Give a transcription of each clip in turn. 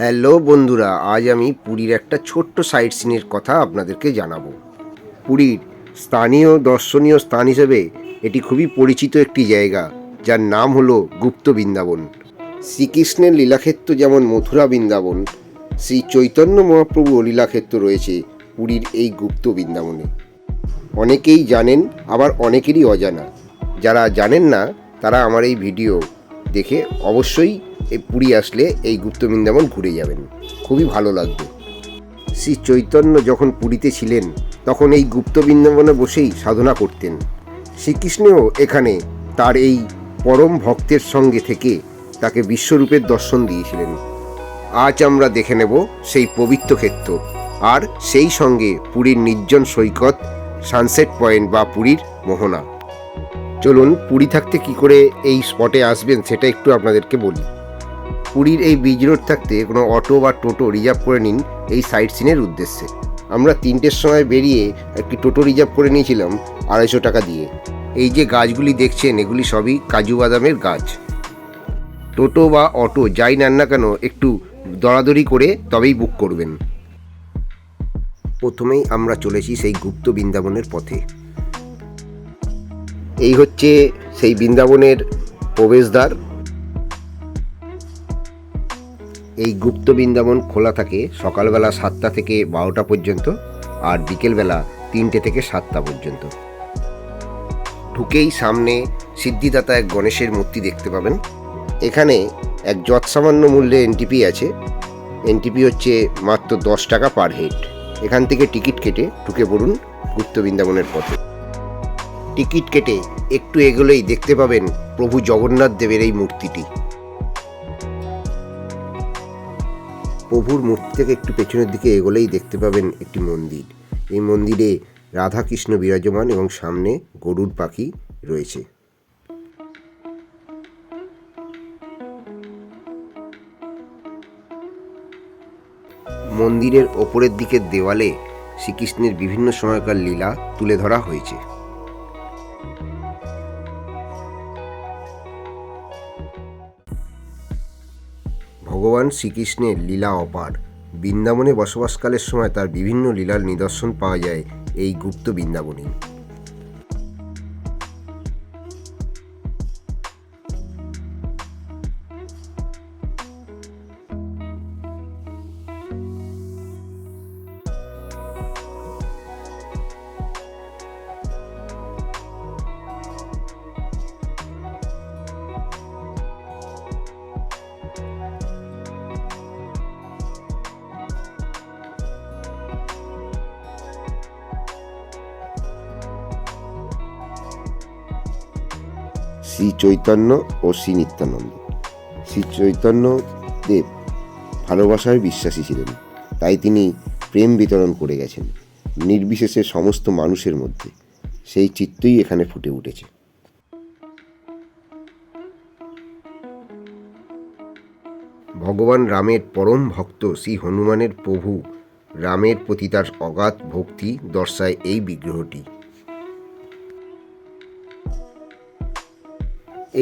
Hello বন্ধুরা, আজ আমি পুরীর একটা ছোট্ট সাইট সিনের কথা আপনাদেরকে জানাব। পুরীর স্থানীয় দর্শনীয় স্থান হিসেবে এটি খুবই পরিচিত একটি জায়গা, যার নাম হলো গুপ্ত বৃন্দাবন। শ্রীকৃষ্ণের লীলাক্ষেত্র যেমন মথুরা বৃন্দাবন, শ্রী চৈতন্য মহাপ্রভু লীলাক্ষেত্র রয়েছে পুরীর এই গুপ্ত বৃন্দাবনে। অনেকেই জানেন, আবার অনেকেরই অজানা। যারা জানেন না, তারা আমার এই ভিডিও দেখে অবশ্যই এই পুরী আসলে এই গুপ্ত বৃন্দাবন ঘুরে যাবেন। খুবই ভালো লাগবে। শ্রী চৈতন্য যখন পুরীতে ছিলেন, তখন এই গুপ্ত বৃন্দাবনে বসেই সাধনা করতেন। শ্রীকৃষ্ণও এখানে তার এই পরম ভক্তের সঙ্গে থেকে তাকে বিশ্বরূপের দর্শন দিয়েছিলেন। আজ আমরা দেখে নেব সেই পবিত্র ক্ষেত্র আর সেই সঙ্গে পুরীর নির্জন সৈকত সানসেট পয়েন্ট বা পুরীর মোহনা। চলুন পুরী থাকতে কি করে এই স্পটে আসবেন সেটা একটু আপনাদেরকে বলি। পুরীর এই বিচ রোড থাকতে কোনো অটো বা টোটো রিজার্ভ করে নিন এই সাইট সিনের উদ্দেশ্যে। আমরা তিনটের সময় বেরিয়ে একটি টোটো রিজার্ভ করে নিয়েছিলাম আড়াইশো টাকা দিয়ে। এই যে গাছগুলি দেখছেন, এগুলি সবই কাজু বাদামের গাছ। টোটো বা অটো যাই নেন না কেন, একটু দরাদরি করে তবেই বুক করবেন। প্রথমেই আমরা চলেছি সেই গুপ্ত বৃন্দাবনের পথে। এই হচ্ছে সেই বৃন্দাবনের প্রবেশদ্বার। এই গুপ্ত বৃন্দাবন খোলা থাকে সকালবেলা সাতটা থেকে বারোটা পর্যন্ত আর বিকেলবেলা তিনটে থেকে সাতটা পর্যন্ত। ঢুকেই সামনে সিদ্ধিদাতা এক গণেশের মূর্তি দেখতে পাবেন। এখানে এক যৎসামান্য মূল্যে এনটিপি আছে। এনটিপি হচ্ছে মাত্র দশ টাকা পার হেড এখান থেকে টিকিট কেটে ঢুকে পড়ুন গুপ্ত বৃন্দাবনের পথে। টিকিট কেটে একটু এগোলেই দেখতে পাবেন প্রভু জগন্নাথ দেবের এই মূর্তিটি। প্রভুর মূর্তি থেকে একটু পেছনের দিকে এগোলেই দেখতে পাবেন একটি মন্দির। এই মন্দিরে রাধা কৃষ্ণ বিরাজমান এবং সামনে গরুর পাখি রয়েছে। মন্দিরের ওপরের দিকের দেওয়ালে শ্রীকৃষ্ণের বিভিন্ন সময়কার লীলা তুলে ধরা হয়েছে। ভগবান শ্রীকৃষ্ণের লীলা অপার। বৃন্দাবনে বসবাসকালের সময় তার বিভিন্ন লীলার নিদর্শন পাওয়া যায় এই গুপ্ত বৃন্দাবনে শ্রী চৈতন্য ও শ্রী নিত্যানন্দ শ্রী চৈতন্য দেব ভালোবাসায় বিশ্বাসী ছিলেন, তাই তিনি প্রেম বিতরণ করে গেছেন নির্বিশেষে সমস্ত মানুষের মধ্যে। সেই চিত্তই এখানে ফুটে উঠেছে। ভগবান রামের পরম ভক্ত শ্রী হনুমানের প্রভু রামের প্রতি তার অগাধ ভক্তি দর্শায় এই বিগ্রহটি।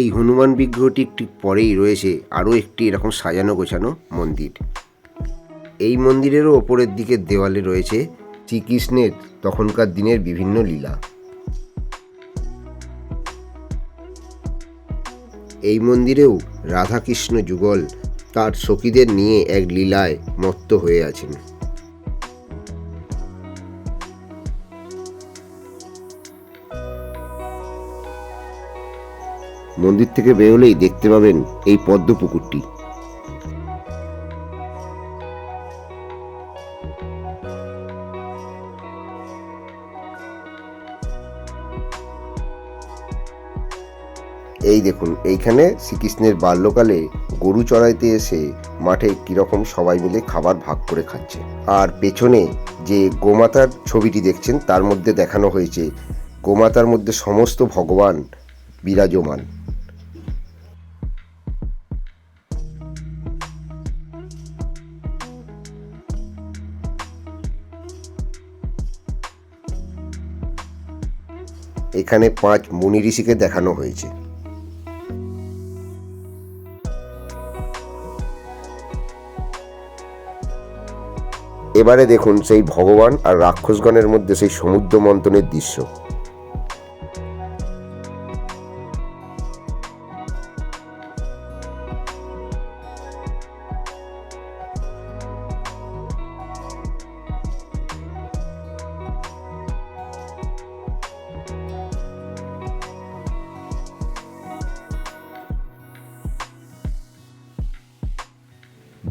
এই হনুমান বিগ্রহটির ঠিক পরেই রয়েছে, আরও একটি এরকম সাজানো গোছানো মন্দির। এই মন্দিরেরও ওপরের দিকের দেওয়ালে রয়েছে শ্রীকৃষ্ণের তখনকার দিনের বিভিন্ন লীলা। এই মন্দিরেও রাধাকৃষ্ণ যুগল তার সখীদের নিয়ে এক লীলায় মত্ত হয়ে আছেন। মন্দির থেকে বেরোলেই দেখতে পাবেন এই পদ্ম পুকুরটি। এই দেখুন, এইখানে শ্রীকৃষ্ণের বাল্যকালে গরু চড়াইতে এসে মাঠে কীরকম সবাই মিলে খাবার ভাগ করে খাচ্ছে। আর পেছনে যে গোমাতার ছবিটি দেখছেন, তার মধ্যে দেখানো হয়েছে, গোমাতার মধ্যে সমস্ত ভগবান বিরাজমান। এখানে পাঁচ মুনি ঋষিকে দেখানো হয়েছে। এবারে দেখুন সেই ভগবান আর রাক্ষসগণের মধ্যে সেই সমুদ্র মন্থনের দৃশ্য।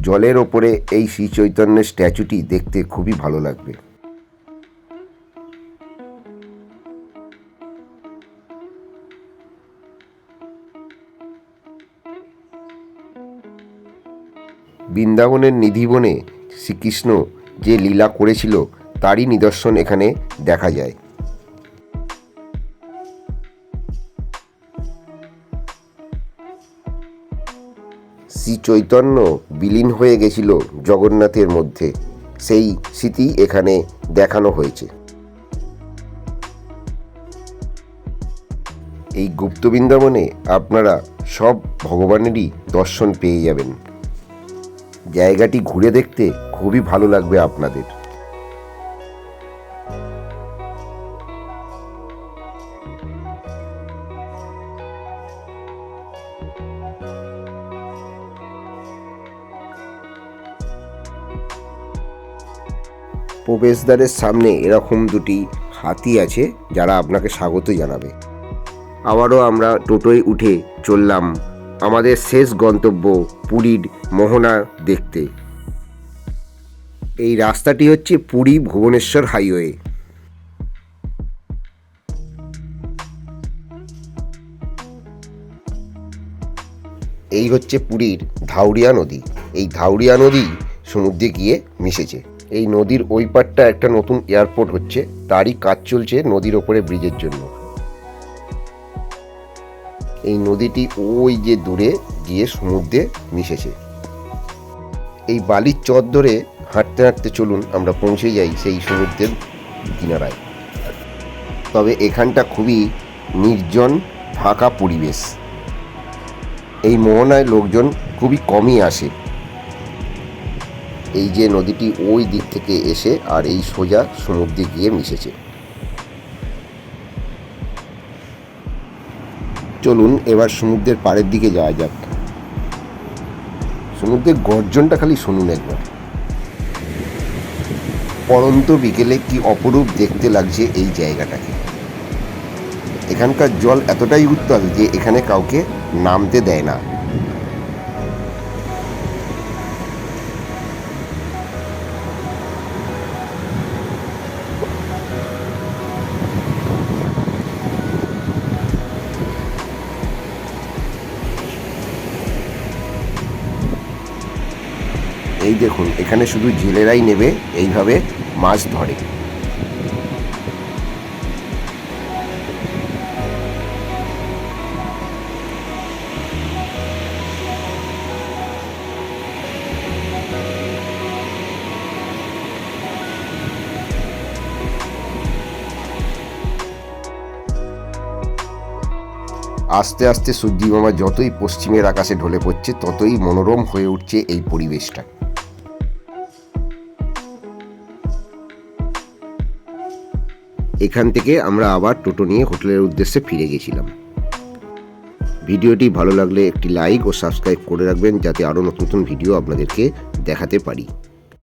জলের ওপরে এই শ্রী চৈতন্যের স্ট্যাচুটি দেখতে খুবই ভালো লাগবে। বৃন্দাবনের নিধিবনে শ্রীকৃষ্ণ যে লীলা করেছিল, তারই নিদর্শন এখানে দেখা যায়। শ্রী চৈতন্য বিলীন হয়ে গেছিল জগন্নাথের মধ্যে। সেই স্মৃতি এখানে দেখানো হয়েছে। এই গুপ্ত বৃন্দাবনে আপনারা সব ভগবানেরই দর্শন পেয়ে যাবেন। জায়গাটি ঘুরে দেখতে খুবই ভালো লাগবে আপনাদের। প্রবেশদ্বারের সামনে এরকম দুটি হাতি আছে যারা আপনাকে স্বাগত জানাবে। আবারও আমরা টোটোয় উঠে চললাম আমাদের শেষ গন্তব্য পুরীর মোহনা দেখতে। এই রাস্তাটি হচ্ছে পুরী ভুবনেশ্বর হাইওয়ে। এই হচ্ছে পুরীর ধাউরিয়া নদী। এই ধাউরিয়া নদী সমুদ্রে গিয়ে মিশেছে। এই নদীর ওই পারটা একটা নতুন এয়ারপোর্ট হচ্ছে। তারই কাজ চলছে নদীর ওপরে ব্রিজের জন্য। এই নদীটি ওই যে দূরে গিয়ে সমুদ্রে মিশেছে। এই বালির চর ধরে হাঁটতে হাঁটতে চলুন, আমরা পৌঁছে যাই সেই সমুদ্রের কিনারায়। তবে এখানটা খুবই নির্জন, ফাঁকা পরিবেশ। এই মোহনায় লোকজন খুবই কমই আসে। এই যে নদীটি ওই দিক থেকে এসে আর এই সোজা সমুদ্রে গিয়ে মিশেছে। চলুন এবার সমুদ্রের পাড়ের দিকে যাওয়া যাক। সমুদ্রের গর্জনটা খালি শুনুন একবার। পরন্ত বিকেলে কি অপরূপ দেখতে লাগছে এই জায়গাটাকে। এখানকার জল এতটাই উত্তাল যে এখানে কাউকে নামতে দেয় না। এই দেখুন, এখানে শুধু জেলেরাই নেবে, এইভাবে মাছ ধরে। আস্তে আস্তে সূর্যি মামা যতই পশ্চিমের আকাশে ঢলে পড়ছে, ততই মনোরম হয়ে উঠছে এই পরিবেশটা। এখান থেকে আমরা আবার টোটো নিয়ে হোটেলের উদ্দেশ্যে ফিরে গেছিলাম। ভিডিওটি ভালো লাগলে একটি লাইক ও সাবস্ক্রাইব করে রাখবেন যাতে আরও নতুন নতুন ভিডিও আপনাদেরকে দেখাতে পারি।